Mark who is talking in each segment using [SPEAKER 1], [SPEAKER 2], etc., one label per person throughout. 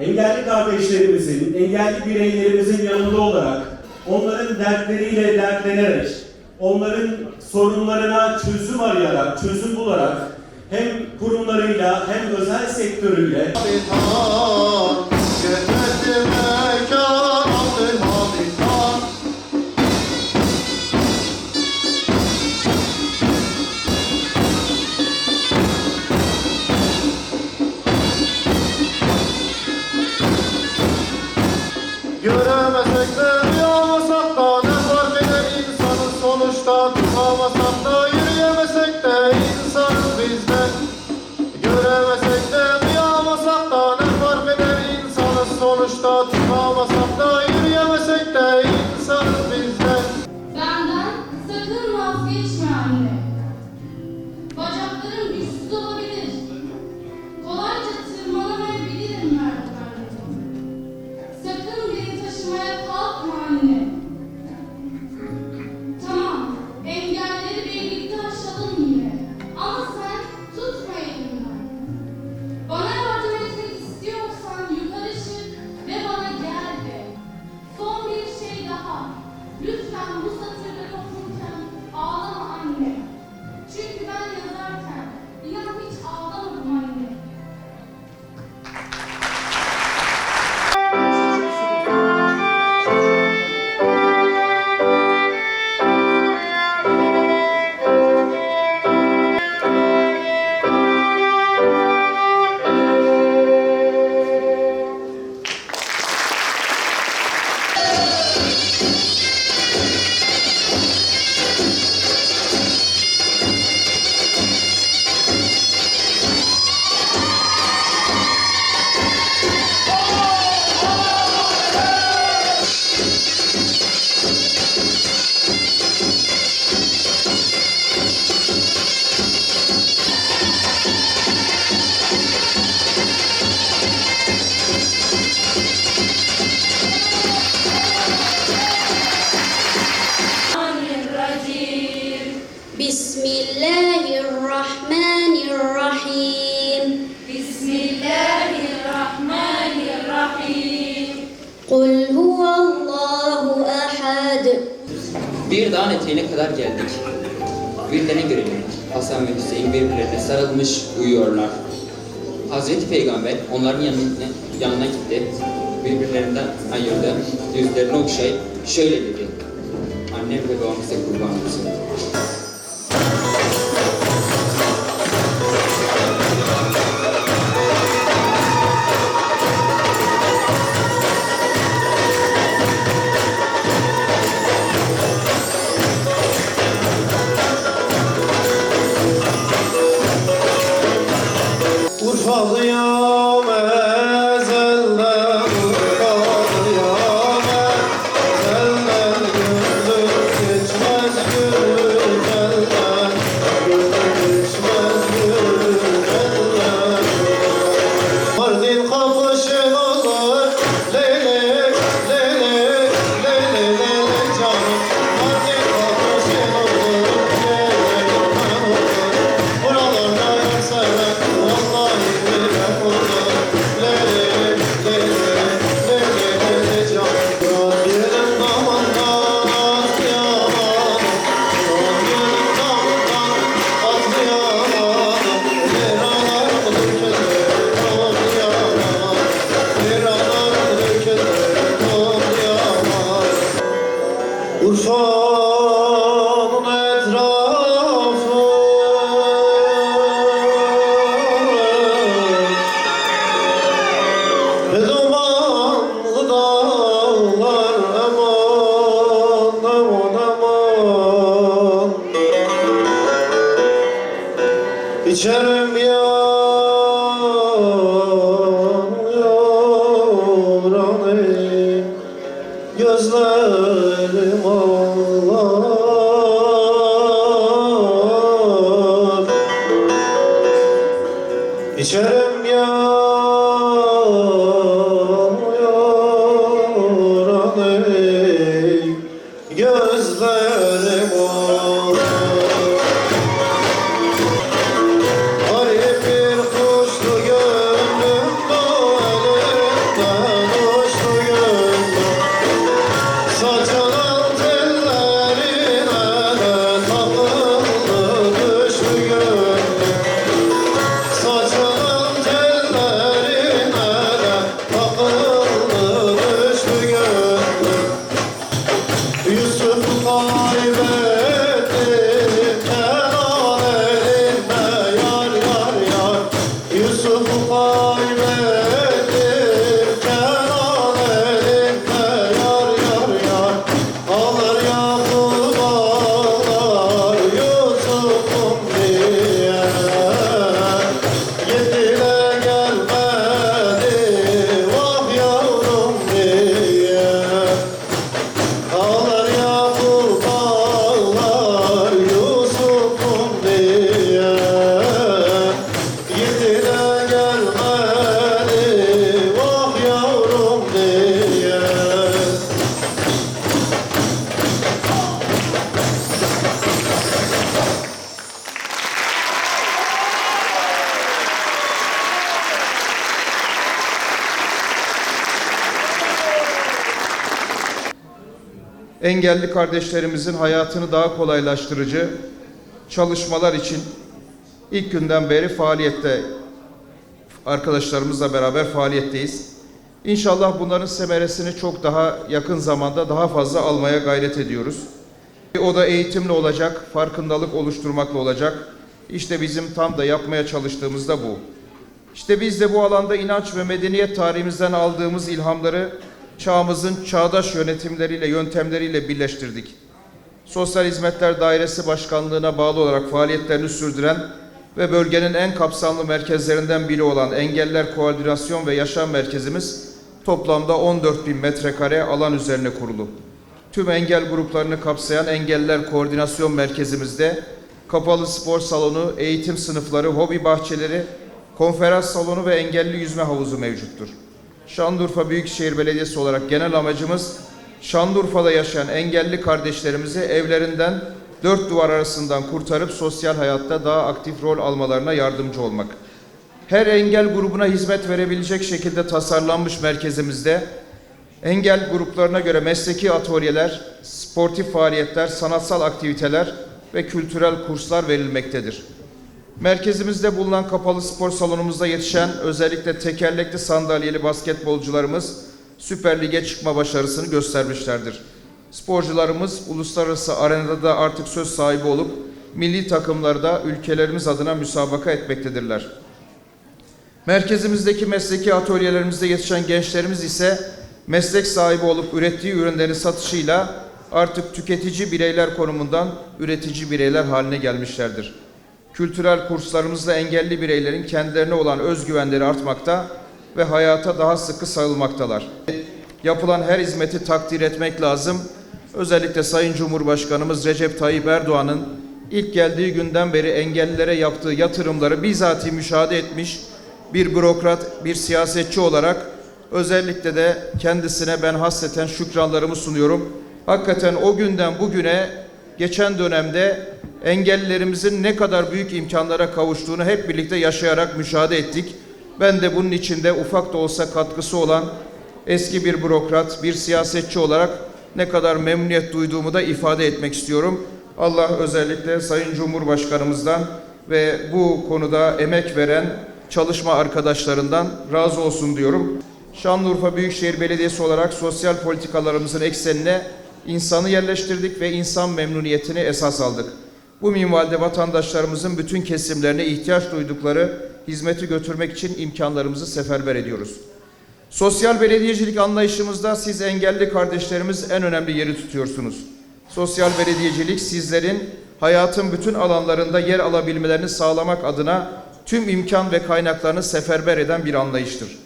[SPEAKER 1] engelli kardeşlerimizin, engelli bireylerimizin yanında olarak onların dertleriyle dertlenerek, onların sorunlarına çözüm arayarak, çözüm bularak hem kurumlarıyla hem özel sektörüyle
[SPEAKER 2] Krone statt. Bismillahirrahmanirrahim. Bismillahirrahmanirrahim. Kul huvallahu ahad. Bir
[SPEAKER 3] dağın eteğine kadar geldik. Bültene görelim. Hasan ve Hüseyin birbirlerine sarılmış uyuyorlar. Hazreti Peygamber onların yanına, yanına gitti. Birbirlerinden ayırdı. Yüzlerini okşayıp şöyle dedi. Annem ve babamıza kurban olsun.
[SPEAKER 4] İçerim ya.
[SPEAKER 5] Engelli kardeşlerimizin hayatını daha kolaylaştırıcı çalışmalar için ilk günden beri faaliyette arkadaşlarımızla beraber faaliyetteyiz. İnşallah bunların semeresini çok daha yakın zamanda daha fazla almaya gayret ediyoruz. O da eğitimle olacak, farkındalık oluşturmakla olacak. İşte bizim tam da yapmaya çalıştığımız da bu. İşte biz de bu alanda inanç ve medeniyet tarihimizden aldığımız ilhamları çağımızın çağdaş yönetimleriyle, yöntemleriyle birleştirdik. Sosyal Hizmetler Dairesi Başkanlığı'na bağlı olarak faaliyetlerini sürdüren ve bölgenin en kapsamlı merkezlerinden biri olan Engeller Koordinasyon ve Yaşam Merkezimiz toplamda 14 bin metrekare alan üzerine kurulu. Tüm engel gruplarını kapsayan Engeller Koordinasyon Merkezimizde kapalı spor salonu, eğitim sınıfları, hobi bahçeleri, konferans salonu ve engelli yüzme havuzu mevcuttur. Şanlıurfa Büyükşehir Belediyesi olarak genel amacımız Şanlıurfa'da yaşayan engelli kardeşlerimizi evlerinden dört duvar arasından kurtarıp sosyal hayatta daha aktif rol almalarına yardımcı olmak. Her engel grubuna hizmet verebilecek şekilde tasarlanmış merkezimizde engel gruplarına göre mesleki atölyeler, sportif faaliyetler, sanatsal aktiviteler ve kültürel kurslar verilmektedir. Merkezimizde bulunan kapalı spor salonumuzda yetişen özellikle tekerlekli sandalyeli basketbolcularımız Süper Lig'e çıkma başarısını göstermişlerdir. Sporcularımız uluslararası arenada da artık söz sahibi olup milli takımlarda ülkelerimiz adına müsabaka etmektedirler. Merkezimizdeki mesleki atölyelerimizde yetişen gençlerimiz ise meslek sahibi olup ürettiği ürünlerin satışıyla artık tüketici bireyler konumundan üretici bireyler haline gelmişlerdir. Kültürel kurslarımızla engelli bireylerin kendilerine olan özgüvenleri artmakta ve hayata daha sıkı sarılmaktalar. Yapılan her hizmeti takdir etmek lazım. Özellikle Sayın Cumhurbaşkanımız Recep Tayyip Erdoğan'ın ilk geldiği günden beri engellilere yaptığı yatırımları bizatihi müşahede etmiş bir bürokrat, bir siyasetçi olarak özellikle de kendisine ben hasreten şükranlarımı sunuyorum. Hakikaten o günden bugüne geçen dönemde engellilerimizin ne kadar büyük imkanlara kavuştuğunu hep birlikte yaşayarak müşahede ettik. Ben de bunun içinde ufak da olsa katkısı olan eski bir bürokrat, bir siyasetçi olarak ne kadar memnuniyet duyduğumu da ifade etmek istiyorum. Allah özellikle Sayın Cumhurbaşkanımızdan ve bu konuda emek veren çalışma arkadaşlarından razı olsun diyorum. Şanlıurfa Büyükşehir Belediyesi olarak sosyal politikalarımızın eksenine insanı yerleştirdik ve insan memnuniyetini esas aldık. Bu minvalde vatandaşlarımızın bütün kesimlerine ihtiyaç duydukları hizmeti götürmek için imkanlarımızı seferber ediyoruz. Sosyal belediyecilik anlayışımızda siz engelli kardeşlerimiz en önemli yeri tutuyorsunuz. Sosyal belediyecilik sizlerin hayatın bütün alanlarında yer alabilmelerini sağlamak adına tüm imkan ve kaynaklarını seferber eden bir anlayıştır.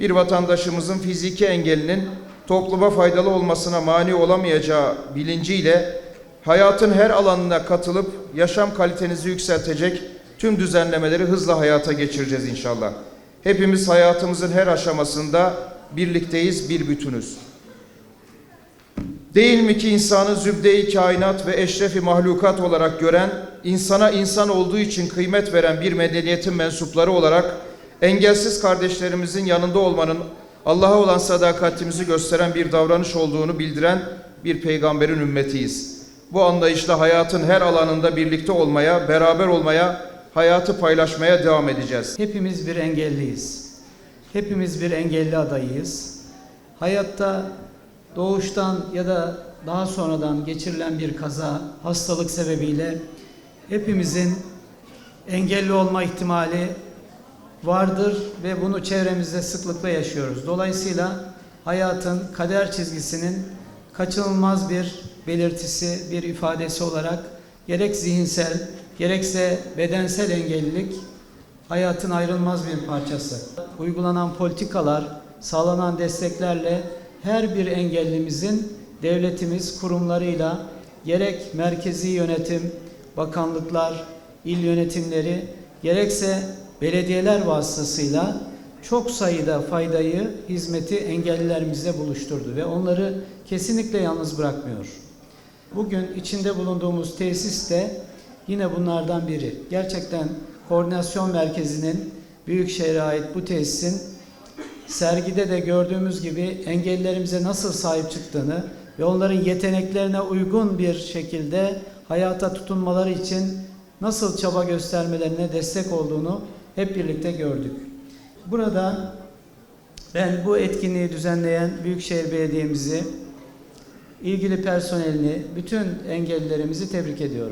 [SPEAKER 5] Bir vatandaşımızın fiziki engelinin topluma faydalı olmasına mani olamayacağı bilinciyle hayatın her alanına katılıp yaşam kalitenizi yükseltecek tüm düzenlemeleri hızla hayata geçireceğiz inşallah. Hepimiz hayatımızın her aşamasında birlikteyiz, bir bütünüz. Değil mi ki insanı zübde-i kainat ve eşrefi mahlukat olarak gören, insana insan olduğu için kıymet veren bir medeniyetin mensupları olarak engelsiz kardeşlerimizin yanında olmanın Allah'a olan sadakatimizi gösteren bir davranış olduğunu bildiren bir peygamberin ümmetiyiz. Bu anlayışla hayatın her alanında birlikte olmaya, beraber olmaya, hayatı paylaşmaya devam edeceğiz.
[SPEAKER 6] Hepimiz bir engelliyiz. Hepimiz bir engelli adayıyız. Hayatta doğuştan ya da daha sonradan geçirilen bir kaza, hastalık sebebiyle hepimizin engelli olma ihtimali vardır ve bunu çevremizde sıklıkla yaşıyoruz. Dolayısıyla hayatın kader çizgisinin kaçınılmaz bir belirtisi, bir ifadesi olarak gerek zihinsel, gerekse bedensel engellilik hayatın ayrılmaz bir parçası. Uygulanan politikalar, sağlanan desteklerle her bir engellimizin devletimiz kurumlarıyla gerek merkezi yönetim, bakanlıklar, il yönetimleri, gerekse belediyeler vasıtasıyla çok sayıda faydayı, hizmeti engellilerimizle buluşturdu ve onları kesinlikle yalnız bırakmıyor. Bugün içinde bulunduğumuz tesis de yine bunlardan biri. Gerçekten koordinasyon merkezinin Büyükşehir'e ait bu tesisin sergide de gördüğümüz gibi engellilerimize nasıl sahip çıktığını ve onların yeteneklerine uygun bir şekilde hayata tutunmaları için nasıl çaba göstermelerine destek olduğunu hep birlikte gördük. Burada ben bu etkinliği düzenleyen Büyükşehir Belediye'mizi, ilgili personelini, bütün engellilerimizi tebrik ediyorum.